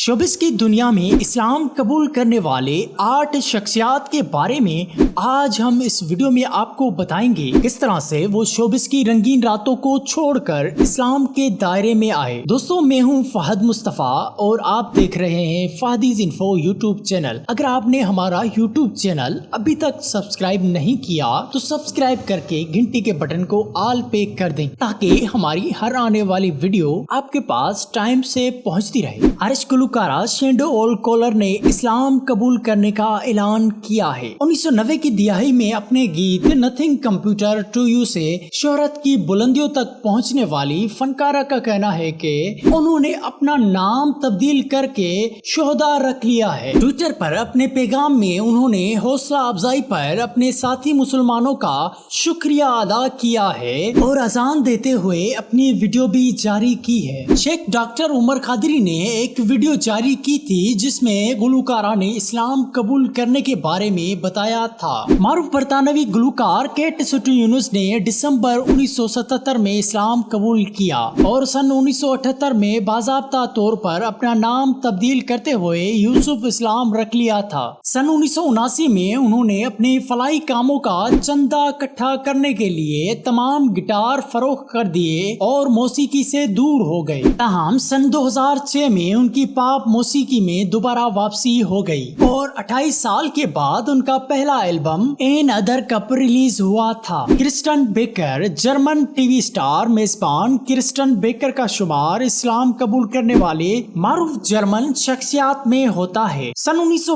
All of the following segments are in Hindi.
शोबिस की दुनिया में इस्लाम कबूल करने वाले आठ शख्सियात के बारे में आज हम इस वीडियो में आपको बताएँगे किस तरह से वो शोबिस की रंगीन रातों को छोड़कर इस्लाम के दायरे में आए। दोस्तों, मैं हूँ फहद मुस्तफ़ा और आप देख रहे हैं फादीज इन्फो यूट्यूब चैनल। अगर आपने हमारा यूट्यूब चैनल अभी तक सब्सक्राइब नहीं किया तो सब्सक्राइब करके घंटी के बटन को आल पे कर दें, ताकि हमारी हर आने वाली वीडियो आपके पास टाइम से पहुँचती रहे। आरिश गुलकारा शेंडो ओल कोलर ने इस्लाम कबूल करने का ऐलान किया है। 1990 की दिहाई में अपने गीत नथिंग कंप्यूटर टू यू से शोहरत की बुलंदियों तक पहुँचने वाली फनकारा का कहना है कि उन्होंने अपना नाम तब्दील करके शोहदा रख लिया है। ट्विटर पर अपने पैगाम में उन्होंने हौसला अफजाई पर अपने साथी मुसलमानों का शुक्रिया अदा किया है और अजान देते हुए अपनी वीडियो भी जारी की है। शेख डॉक्टर उमर खादरी ने एक वीडियो जारी की थी, जिसमें गुलकारा ने इस्लाम कबूल करने के बारे में बताया था। मारूफ बरतानवी गुलकार केट यूनुस ने दिसंबर 1977 में इस्लाम कबूल किया और सन 1978 में बाजाबता तौर पर अपना नाम तब्दील करते हुए यूसुफ इस्लाम रख लिया था। सन उन्नीस सौ उनासी में उन्होंने अपने फलाई कामों का चंदा इकट्ठा करने के लिए तमाम गिटार फरोख कर दिए और मौसीकी से दूर हो गए। तहम सन 2006 में उनकी पाप मौसीकी में दोबारा वापसी हो गई और 28 साल के बाद उनका पहला album another cup release हुआ था। Kristiane Backer, German TV star, मेजबान क्रिस्टन बेकर का शुमार इस्लाम कबूल करने वाले मारूफ जर्मन शख्सियात में होता है। सन उन्नीस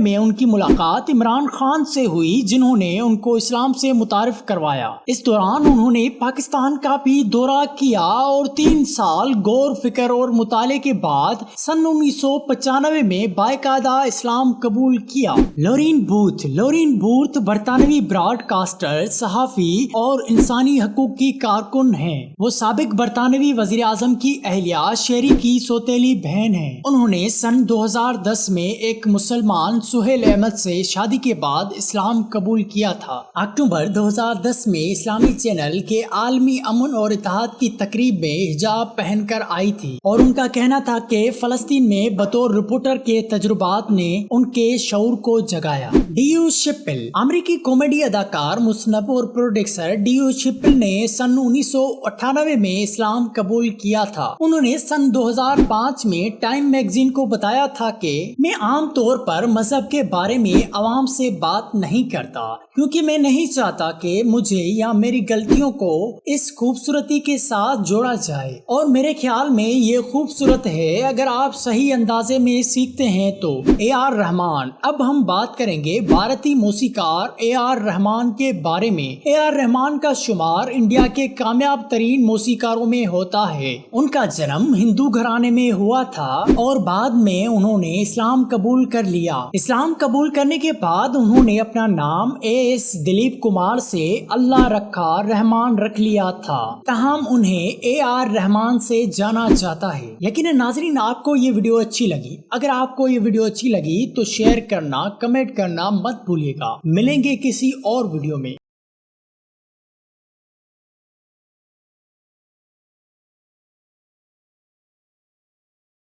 में उनकी मुलाकात इमरान खान से हुई, जिन्होंने उनको इस्लाम से मुतारफ करवाया। इस दौरान उन्होंने पाकिस्तान का भी दौरा किया और तीन साल गौर, फ़िक्र और मुताले के बाद सन उन्नीस में बाकायदा इस्लाम कबूल किया। लोरिन बूथ लोरिन बूथ बरतानवी ब्रॉडकास्टर, सहाफी और इंसानी हकूक की कारकुन हैं। वो सबक बरतानवी वज़ीर आज़म की अहलिया शेरी की सौतेली बहन है। उन्होंने सन 2010 में एक मुसलमान सुहेल अहमद से शादी के बाद इस्लाम कबूल किया था। अक्टूबर 2010 में इस्लामी चैनल के आलमी अमन और इतिहाद की तकरीब में हिजाब पहनकर आई थी और उनका कहना था कि फलस्तीन में बतौर रिपोर्टर के तजुर्बात ने उनके शौर को जगाया। डीयू शिपिल अमरीकी कॉमेडी अदाकार, मुसनब और प्रोड्यूसर डीयू शिपिल ने सन उन्नीस में इस्लाम कबूल किया था। उन्होंने सन 2005 में टाइम मैगजीन को बताया था कि मैं आम तौर पर मज़हब के बारे में आवाम से बात नहीं करता, क्योंकि मैं नहीं चाहता कि मुझे या मेरी गलतियों को इस खूबसूरती के साथ जोड़ा जाए। और मेरे ख्याल में ये खूबसूरत है, अगर आप सही अंदाजे में सीखते हैं तो ए आर रहमान। अब हम बात करेंगे भारतीय मौसीकार ए आर रहमान के बारे में। ए आर रहमान का शुमार इंडिया के कामयाब तरीन मौसीकारों में होता है। उनका जन्म हिंदू घराने में हुआ था और बाद में उन्होंने इस्लाम कबूल कर लिया। इस्लाम कबूल करने के बाद उन्होंने अपना नाम ए एस दिलीप कुमार से अल्लाह रखा रहमान रख लिया था। तहम उन्हें ए आर रहमान से जाना जाता है। लेकिन नाजरीन, आपको ये वीडियो अच्छी लगी, अगर आपको ये वीडियो अच्छी लगी तो शेयर करना कमेंट करना मत भूलिएगा। मिलेंगे किसी और वीडियो में।